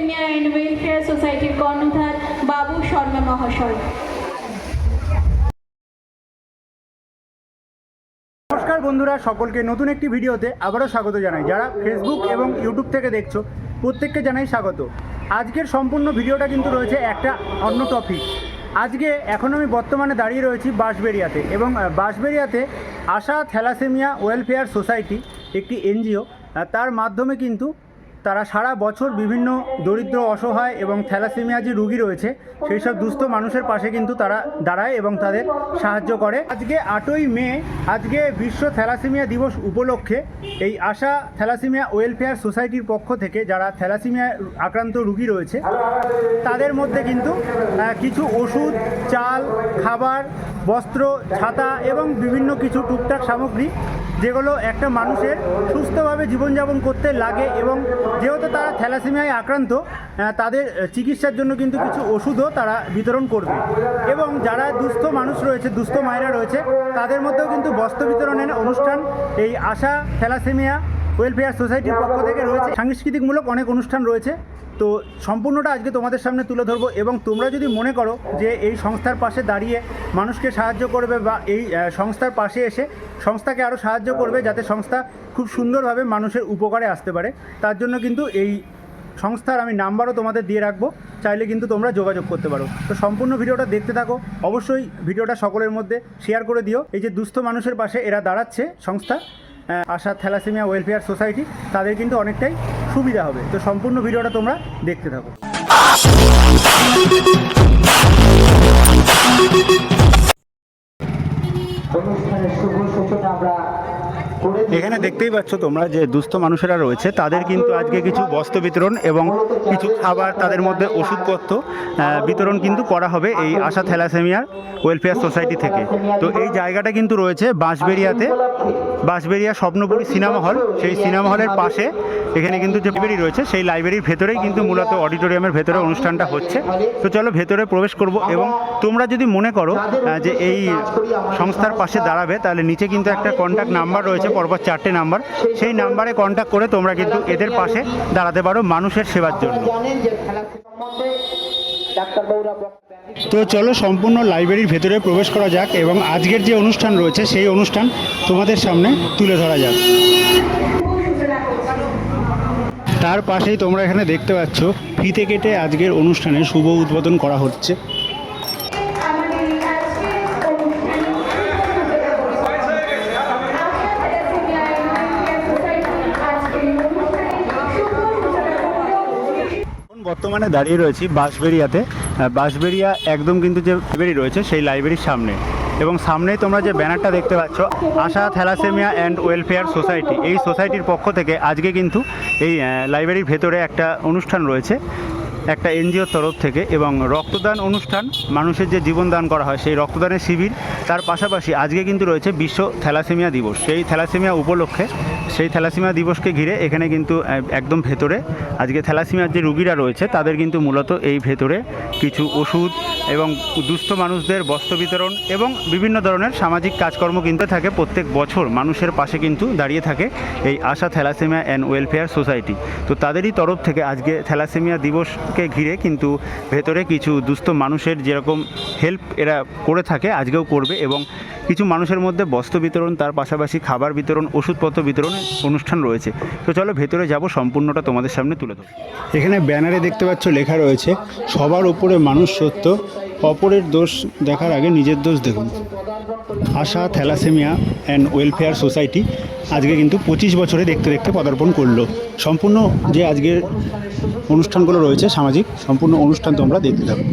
Thalassaemia and welfare সোসাইটির কর্ণধার বাবু শর্মা মহাশয়। নমস্কার বন্ধুরা, সকলকে নতুন একটি ভিডিওতে আবারও স্বাগত জানাই। যারা ফেসবুক এবং ইউটিউব থেকে দেখছ, প্রত্যেককে জানাই স্বাগত। আজকের সম্পূর্ণ ভিডিওটা কিন্তু রয়েছে একটা অন্য টপিক আজকে এখন আমি বর্তমানে দাঁড়িয়ে রয়েছি বাঁশবেরিয়াতে এবং বাঁশবেরিয়াতে আশা থ্যালাসেমিয়া ওয়েলফেয়ার সোসাইটি, একটি এনজিও তার মাধ্যমে কিন্তু তারা সারা বছর বিভিন্ন দরিদ্র, অসহায় এবং থ্যালাসেমিয়া যে রুগী রয়েছে। সেই সব দুস্থ মানুষের পাশে কিন্তু তারা দাঁড়ায় এবং তাদের সাহায্য করে। আজকে আটই মে, আজকে বিশ্ব থ্যালাসেমিয়া দিবস উপলক্ষে এই আশা থ্যালাসেমিয়া ওয়েলফেয়ার সোসাইটির পক্ষ থেকে যারা থ্যালাসেমিয়া আক্রান্ত রুগী রয়েছে, তাদের মধ্যে কিন্তু কিছু ওষুধ, চাল, খাবার, বস্ত্র, ছাতা এবং বিভিন্ন কিছু টুকটাক সামগ্রী, যেগুলো একটা মানুষের সুস্থভাবে জীবনযাপন করতে লাগে এবং যেহেতু তারা থ্যালাসেমিয়ায় আক্রান্ত তাদের চিকিৎসার জন্য কিন্তু কিছু ওষুধও তারা বিতরণ করবে। এবং যারা দুস্থ মানুষ রয়েছে, দুস্থ মায়েরা রয়েছে, তাদের মধ্যেও কিন্তু বস্ত্র বিতরণের অনুষ্ঠান, এই আশা থ্যালাসেমিয়া ওয়েলফেয়ার সোসাইটির পক্ষ থেকে রয়েছে। সাংস্কৃতিকমূলক অনেক অনুষ্ঠান রয়েছে। তো সম্পূর্ণটা আজকে তোমাদের সামনে তুলে ধরবো এবং তোমরা যদি মনে করো যে এই সংস্থার পাশে দাঁড়িয়ে মানুষকে সাহায্য করবে বা এই সংস্থার পাশে এসে সংস্থাকে আরও সাহায্য করবে যাতে সংস্থা খুব সুন্দরভাবে মানুষের উপকারে আসতে পারে। তার জন্য কিন্তু এই সংস্থার আমি নাম্বারও তোমাদের দিয়ে রাখব। চাইলে কিন্তু তোমরা যোগাযোগ করতে পারো। তো সম্পূর্ণ ভিডিওটা দেখতে থাকো। অবশ্যই ভিডিওটা সকলের মধ্যে শেয়ার করে দিও। এই যে দুস্থ মানুষের পাশে এরা দাঁড়াচ্ছে সংস্থা। আশা, থ্যালাসেমিয়া, ওয়েলফেয়ার সোসাইটি, তাদের কিন্তু অনেকটাই সুবিধা হবে। তো সম্পূর্ণ ভিডিওটা তোমরা দেখতে থাকো। এখানে দেখতেই পাচ্ছ তোমরা যে দুস্থ মানুষেরা রয়েছে, তাদের কিন্তু আজকে কিছু বস্ত্র বিতরণ এবং কিছু খাবার তাদের মধ্যে ওষুধপত্র বিতরণ কিন্তু করা হবে এই আশা থ্যালাসেমিয়ার ওয়েলফেয়ার সোসাইটি থেকে। তো এই জায়গাটা কিন্তু রয়েছে বাঁশবেরিয়াতে বাঁশবেরিয়া স্বপ্নপুরী সিনেমা হল, সেই সিনেমা হলের পাশে এখানে কিন্তু যে লাইব্রেরি রয়েছে, সেই লাইব্রেরির ভেতরেই কিন্তু মূলত অডিটোরিয়ামের ভেতরে অনুষ্ঠানটা হচ্ছে। তো চলো ভেতরে প্রবেশ করব এবং তোমরা যদি মনে করো যে এই সংস্থার পাশে দাঁড়াবে, তাহলে নিচে কিন্তু একটা কন্ট্যাক্ট নাম্বার রয়েছে, পরপর চারটে নাম্বার সেই নাম্বারে কন্ট্যাক্ট করে তোমরা কিন্তু এদের পাশে দাঁড়াতে পারো মানুষের সেবার জন্য। তো চলো সম্পূর্ণ লাইব্রেরির ভেতরে প্রবেশ করা যাক এবং আজকের যে অনুষ্ঠান রয়েছে সেই অনুষ্ঠান তোমাদের সামনে তুলে ধরা যাক। তার পাশেই তোমরা এখানে দেখতে পাচ্ছ ফিতে কেটে আজকের অনুষ্ঠানে শুভ উদ্বোধন করা হচ্ছে। বর্তমানে দাঁড়িয়ে রয়েছি বাঁশবেড়িয়াতে। বাঁশবেড়িয়া একদম কিন্তু যে লাইব্রেরি রয়েছে, সেই লাইব্রেরির সামনে। এবং সামনেই তোমরা যে ব্যানারটা দেখতে পাচ্ছ, Asha, thalassaemia and welfare society. এই সোসাইটির পক্ষ থেকে আজকে কিন্তু এই লাইব্রেরির ভেতরে একটা অনুষ্ঠান রয়েছে। একটা এনজিওর তরফ থেকে এবং রক্তদান অনুষ্ঠান, মানুষের যে জীবন দান করা হয় সেই রক্তদানের শিবির, তার পাশাপাশি আজকে কিন্তু রয়েছে বিশ্ব থ্যালাসেমিয়া দিবস। সেই থ্যালাসেমিয়া উপলক্ষে, সেই থ্যালাসেমিয়া দিবসকে ঘিরে এখানে কিন্তু একদম ভেতরে আজকে থ্যালাসেমিয়ার যে রুগীরা রয়েছে, তাদের কিন্তু মূলত এই ভেতরে কিছু ওষুধ এবং দুস্থ মানুষদের বস্ত্র বিতরণ এবং বিভিন্ন ধরনের সামাজিক কাজকর্ম কিন্তু থাকে প্রত্যেক বছর মানুষের পাশে কিন্তু দাঁড়িয়ে থাকে এই Asha thalassaemia and welfare society. তো তাদেরই তরফ থেকে আজকে থ্যালাসেমিয়া দিবসকে ঘিরে কিন্তু ভেতরে কিছু দুস্থ মানুষের যেরকম হেল্প এরা করে থাকে, আজকেও করবে এবং কিছু মানুষের মধ্যে বস্ত্র বিতরণ, তার পাশাপাশি খাবার বিতরণ, ওষুধপত্র বিতরণ অনুষ্ঠান রয়েছে। তো চলো ভেতরে যাব, সম্পূর্ণটা তোমাদের সামনে তুলে ধরো এখানে ব্যানারে দেখতে পাচ্ছ লেখা রয়েছে, সবার উপরে মানুষ সত্য অপরের দোষ দেখার আগে নিজের দোষ দেখুন। Asha, thalassaemia and welfare society আজকে কিন্তু পঁচিশ বছরে দেখতে দেখতে পদার্পণ করল। সম্পূর্ণ যে আজকের অনুষ্ঠানগুলো রয়েছে সামাজিক, সম্পূর্ণ অনুষ্ঠান তোমরা দেখতে থাকো।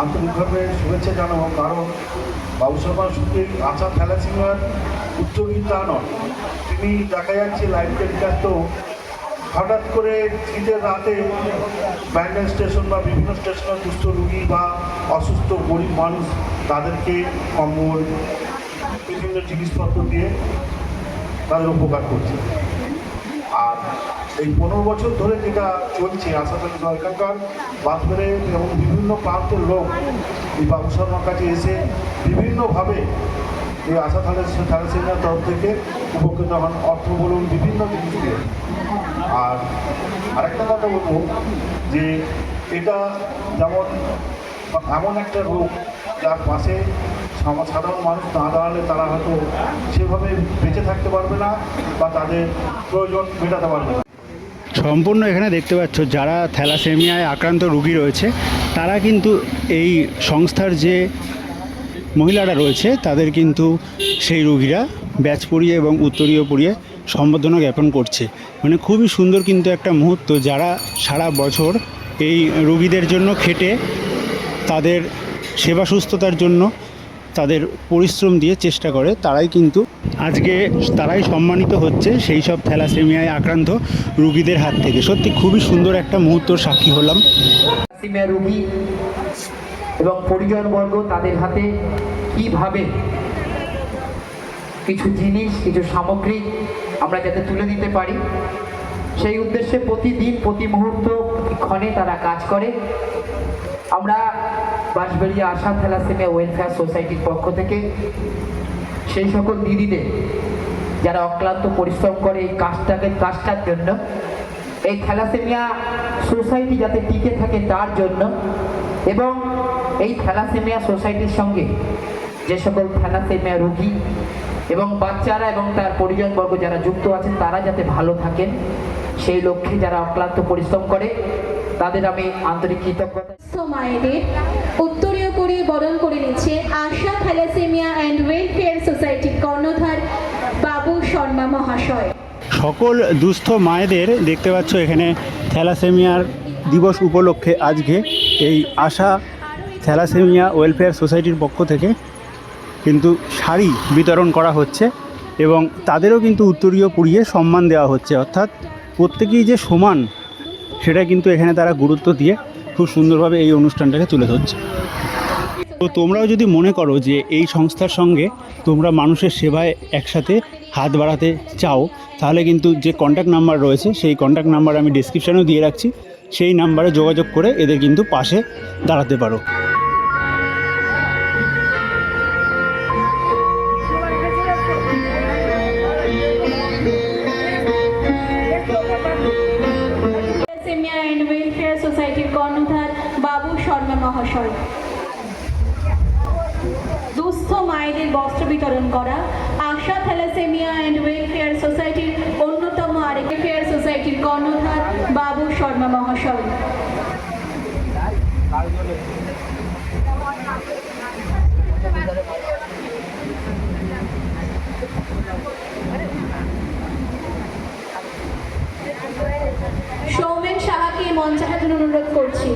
আন্তরিকভাবে শুভেচ্ছা জানাব, কারণ বাবুসভা শুধু আশা থ্যালাসিমিয়ার তা নয়। তিনি দেখা যাচ্ছে লাইফ টেলিকাস্টও হঠাৎ করে শীতের রাতে ব্যান্ডেল স্টেশন বা বিভিন্ন স্টেশনে দুস্থ রুগী বা অসুস্থ গরিব মানুষ তাদেরকে কম্বল, বিভিন্ন জিনিসপত্র দিয়ে তাদের উপকার করছে। আর এই পনেরো বছর ধরে যেটা চলছে করি এখানকার বাঁধবেড়ে এবং বিভিন্ন প্রান্তের লোক এই বাবু শর্মার কাছে এসে বিভিন্নভাবে এই আশা থ্যালাসেমিয়ার তরফ থেকে উপকৃত হন, অর্থ বলুন, বিভিন্ন দিয়ে আর আরেকটা কথা বলব যে এটা যেমন, এমন একটা রোগ যার পাশে সাধারণ মানুষ না দাঁড়ালে তারা হয়তো সেভাবে বেঁচে থাকতে পারবে না বা তাদের প্রয়োজন মেটাতে পারবে না। সম্পূর্ণ এখানে দেখতে পাচ্ছ যারা থ্যালাসেমিয়ায় আক্রান্ত রুগী রয়েছে, তারা কিন্তু এই সংস্থার যে মহিলারা রয়েছে, তাদের কিন্তু সেই রুগীরা ব্যাচ পরিয়ে এবং উত্তরীয় পরিয়ে সম্বর্ধনা জ্ঞাপন করছে। মানে খুবই সুন্দর কিন্তু একটা মুহূর্ত যারা সারা বছর এই রুগীদের জন্য খেটে তাদের সেবা সুস্থতার জন্য তাদের পরিশ্রম দিয়ে চেষ্টা করে, তারাই কিন্তু আজকে তারাই সম্মানিত হচ্ছে সেই সব থ্যালাসেমিয়ায় আক্রান্ত রুগীদের হাত থেকে। সত্যি খুবই সুন্দর একটা মুহূর্ত সাক্ষী হলাম। রোগী এবং পরিজনবর্গ তাদের হাতে কীভাবে কিছু জিনিস, কিছু সামগ্রী আমরা যাতে তুলে দিতে পারি, সেই উদ্দেশ্যে প্রতিদিন, প্রতি মুহূর্ত ক্ষণে তারা কাজ করে। আমরা বাঁশবেড়িয়া আশা থ্যালাসেমিয়া ওয়েলফেয়ার সোসাইটির পক্ষ থেকে সেই সকল দিদিদের যারা অক্লান্ত পরিশ্রম করে এই কাজটাকে কাজটার জন্য, এই থ্যালাসেমিয়া সোসাইটি যাতে টিকে থাকে তার জন্য এবং এই থ্যালাসেমিয়া সোসাইটির সঙ্গে যে সকল থ্যালাসেমিয়া রোগী এবং বাচ্চারা এবং তার পরিজনবর্গ যারা যুক্ত আছেন, তারা যাতে ভালো থাকেন, সেই লক্ষ্যে যারা অক্লান্ত পরিশ্রম করে, তাদের আমি আন্তরিক কৃতজ্ঞতা করে বরণ করে নিচ্ছে আশা, থ্যালাসেমিয়া অ্যান্ড ওয়েলফেয়ার সোসাইটির কর্ণধার বাবু শর্মা মহাশয়। সকল দুস্থ মায়েদের দেখতে পাচ্ছ এখানে থ্যালাসেমিয়ার দিবস উপলক্ষে আজকে এই আশা, থ্যালাসেমিয়া ওয়েলফেয়ার সোসাইটির পক্ষ থেকে কিন্তু শাড়ি বিতরণ করা হচ্ছে এবং তাদেরও কিন্তু উত্তরীয় পুড়িয়ে সম্মান দেওয়া হচ্ছে। অর্থাৎ প্রত্যেকেই যে সমান, সেটা কিন্তু এখানে তারা গুরুত্ব দিয়ে খুব সুন্দরভাবে এই অনুষ্ঠানটাকে তুলে ধরছে। তো তোমরাও যদি মনে করো যে এই সংস্থার সঙ্গে তোমরা মানুষের সেবায় একসাথে হাত বাড়াতে চাও, তাহলে কিন্তু যে কন্ট্যাক্ট নাম্বার রয়েছে, সেই কন্ট্যাক্ট নাম্বার আমি ডিসক্রিপশানেও দিয়ে রাখছি। সেই নাম্বারে যোগাযোগ করে এদের কিন্তু পাশে দাঁড়াতে পারো। সোসাইটির কর্ণধার বাবু শর্মা মহাশয় মায়েদের বস্ত্র বিতরণ করা, আশা, থ্যালাসেমিয়া অ্যান্ড ওয়েলফেয়ার সোসাইটির অন্যতম আরেক ওয়েলফেয়ার সোসাইটির কর্ণধার বাবু শর্মা মহাশয়। সৌমেন সাহাকে মঞ্চে হাজার অনুরোধ করছি।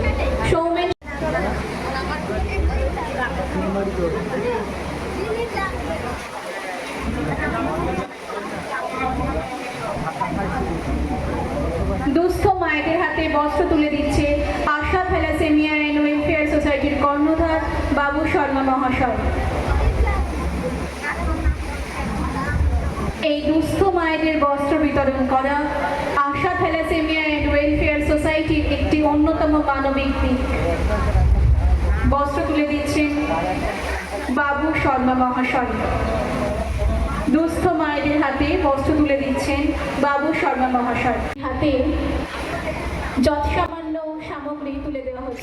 সৌমেন দুস্থ মায়েদের হাতে বস্ত্র তুলে দিচ্ছে আশা থ্যালাসেমিয়া অ্যান্ড ওয়েলফেয়ার সোসাইটির কর্ণধার বাবু শর্মা মহাশয়। এই দুস্থ মায়েদের বস্ত্র বিতরণ করা আশা থ্যালাসেমিয়া অ্যান্ড ওয়েলফেয়ার সোসাইটির একটি অন্যতম মানবিক দিক। বস্ত্র তুলে দিচ্ছেন বাবু শর্মা মহাশয়। দুস্থ মায়েদের হাতে বস্ত্র তুলে দিচ্ছেন বাবু শর্মা মহাশয়। হাতে যৎসামান্য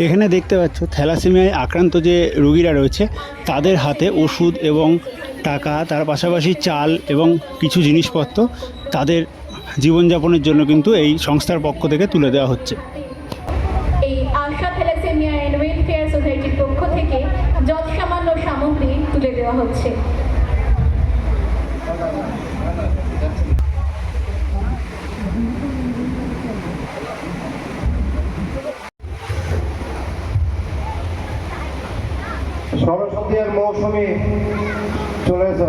এখানে দেখতে পাচ্ছ, থ্যালাসেমিয়ায় আক্রান্ত যে রোগীরা রয়েছে, তাদের হাতে ওষুধ এবং টাকা, তার পাশাপাশি চাল এবং কিছু জিনিসপত্র তাদের জীবনযাপনের জন্য কিন্তু এই সংস্থার পক্ষ থেকে তুলে দেওয়া হচ্ছে এই আশা থ্যালাসেমিয়া অ্যান্ড ওয়েলফেয়ার সোসাইটির পক্ষ থেকে যৎসামান্য সামগ্রী তুলে দেওয়া হচ্ছে। সরস্বতীর মৌসুমে চলেছ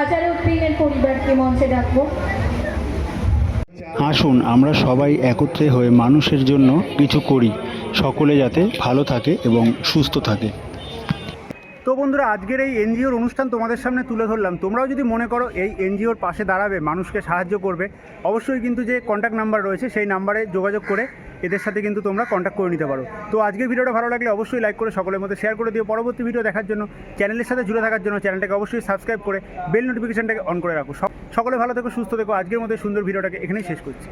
আজারউদ্দিনের পরিবারকে মঞ্চে ডাকবো। আসুন, আমরা সবাই একত্রে হয়ে মানুষের জন্য কিছু করি, সকলে যাতে ভালো থাকে এবং সুস্থ থাকে। তো বন্ধুরা, আজকের এই এনজিওর অনুষ্ঠান তোমাদের সামনে তুলে ধরলাম। তোমরাও যদি মনে করো এই এনজিওর পাশে দাঁড়াবে, মানুষকে সাহায্য করবে, অবশ্যই কিন্তু যে কন্ট্যাক্ট নাম্বার রয়েছে সেই নাম্বারে যোগাযোগ করে এদের সাথে কিন্তু তোমরা কন্ট্যাক্ট করে নিতে পারো। তো আজকের ভিডিওটা ভালো লাগলে অবশ্যই লাইক করে, সকলের মধ্যে শেয়ার করে দিও। পরবর্তী ভিডিও দেখার জন্য চ্যানেলের সাথে জুড়ে থাকার জন্য চ্যানেলটাকে অবশ্যই সাবস্ক্রাইব করে বেল নোটিফিকেশনটাকে অন করে রাখো। সকলে ভালো থেকো, সুস্থ থেকো। আজকের মধ্যে সুন্দর ভিডিওটাকে এখানেই শেষ করছি।